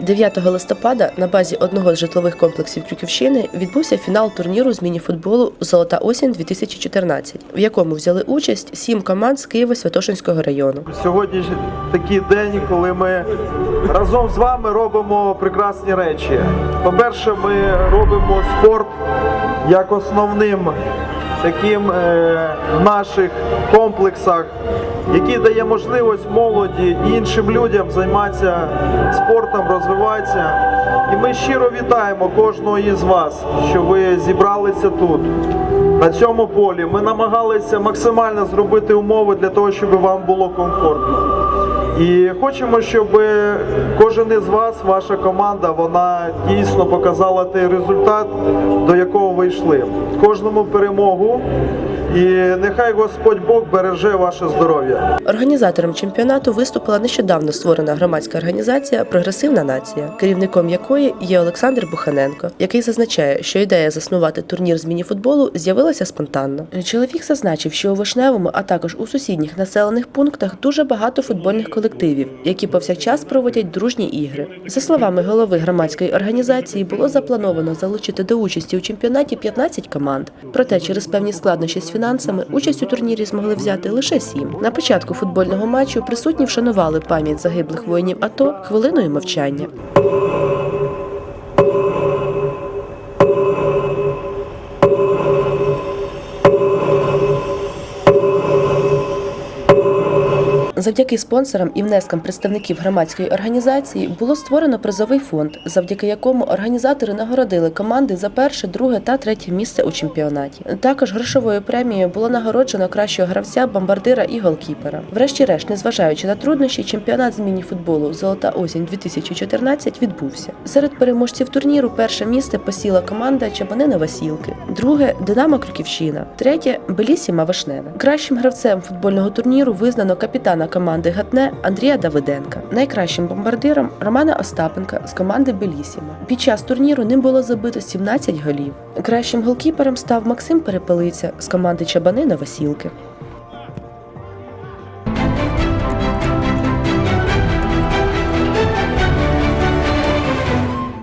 9 листопада на базі одного з житлових комплексів Крюківщини відбувся фінал турніру з мініфутболу Золота осінь 2014 в якому взяли участь сім команд з Києво-Святошинського району. Сьогодні ж такий день, коли ми разом з вами робимо прекрасні речі. По-перше, ми робимо спорт як основним таким е, в наших комплексах, який дає можливість молоді і іншим людям займатися спортом, розвиватися. І ми щиро вітаємо кожного із вас, що ви зібралися тут. На цьому полі ми намагалися максимально зробити умови для того, щоб вам було комфортно. І хочемо, щоб кожен із вас, ваша команда, вона дійсно показала той результат, до якого ви йшли. Кожному перемогу. І нехай Господь Бог береже ваше здоров'я. Організатором чемпіонату виступила нещодавно створена громадська організація Прогресивна нація, керівником якої є Олександр Буханенко, який зазначає, що ідея заснувати турнір з мініфутболу з'явилася спонтанно. Чоловік зазначив, що у Вишневому, а також у сусідніх населених пунктах дуже багато футбольних колективів, які повсякчас проводять дружні ігри. За словами голови громадської організації, було заплановано залучити до участі у чемпіонаті 15 команд. Проте через певні складнощі з фінансами участь у турнірі змогли взяти лише сім. На початку футбольного матчу присутні вшанували пам'ять загиблих воїнів АТО хвилиною мовчання. Завдяки спонсорам і внескам представників громадської організації було створено призовий фонд, завдяки якому організатори нагородили команди за перше, друге та третє місце у чемпіонаті. Також грошовою премією було нагороджено кращого гравця, бомбардира і голкіпера. Врешті-решт, незважаючи на труднощі, чемпіонат з міні-футболу Золота осінь 2014 відбувся. Серед переможців турніру перше місце посіла команда Чабанина Васілки, друге Динамо Крюківщина, третє Белісіма Вишневе. Кращим гравцем футбольного турніру визнано капітана команди Гатне Андрія Давиденка, найкращим бомбардиром Романа Остапенка з команди Белісіма. Під час турніру ним було забито 17 голів. Кращим голкіпером став Максим Перепелиця з команди Чабани Васілки.